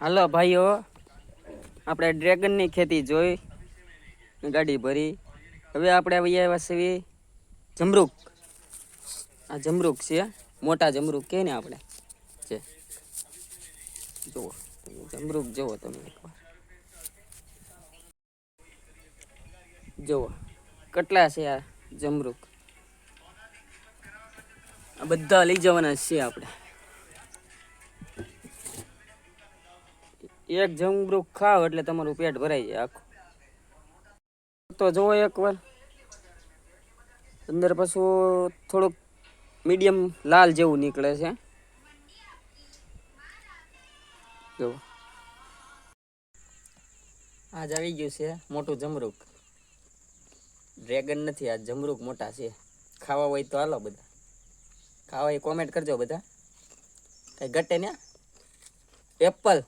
હાલો ભાઈઓ, આપણે ડ્રેગનની ખેતી જોઈ, ગાડી ભરી. હવે આપણે આવી આવ્યા છીએ જમરૂક. આ જમરૂક છે, મોટા જમરૂક કહે ને આપણે? છે જુઓ, જમરૂક જુઓ તમે એકવાર. જુઓ, કેટલા છે આ જમરૂક? આ બધા લઈ જવાના છે આપણે. એક જમરૂખ ખાવ એટલે તમારું પેટ ભરાઈ જાય આખું. તો જુઓ એકવાર. અંદર પાછું થોડુંક મીડિયમ લાલ જેવું નીકળે છે. આજ આવી ગયું છે મોટું જમરૂક. ડ્રેગન નથી, આ જમરૂક મોટા છે. ખાવા હોય તો હાલો બધા. ખાવા એ કોમેન્ટ કરજો બધા. કઈ ઘટે ને એપલ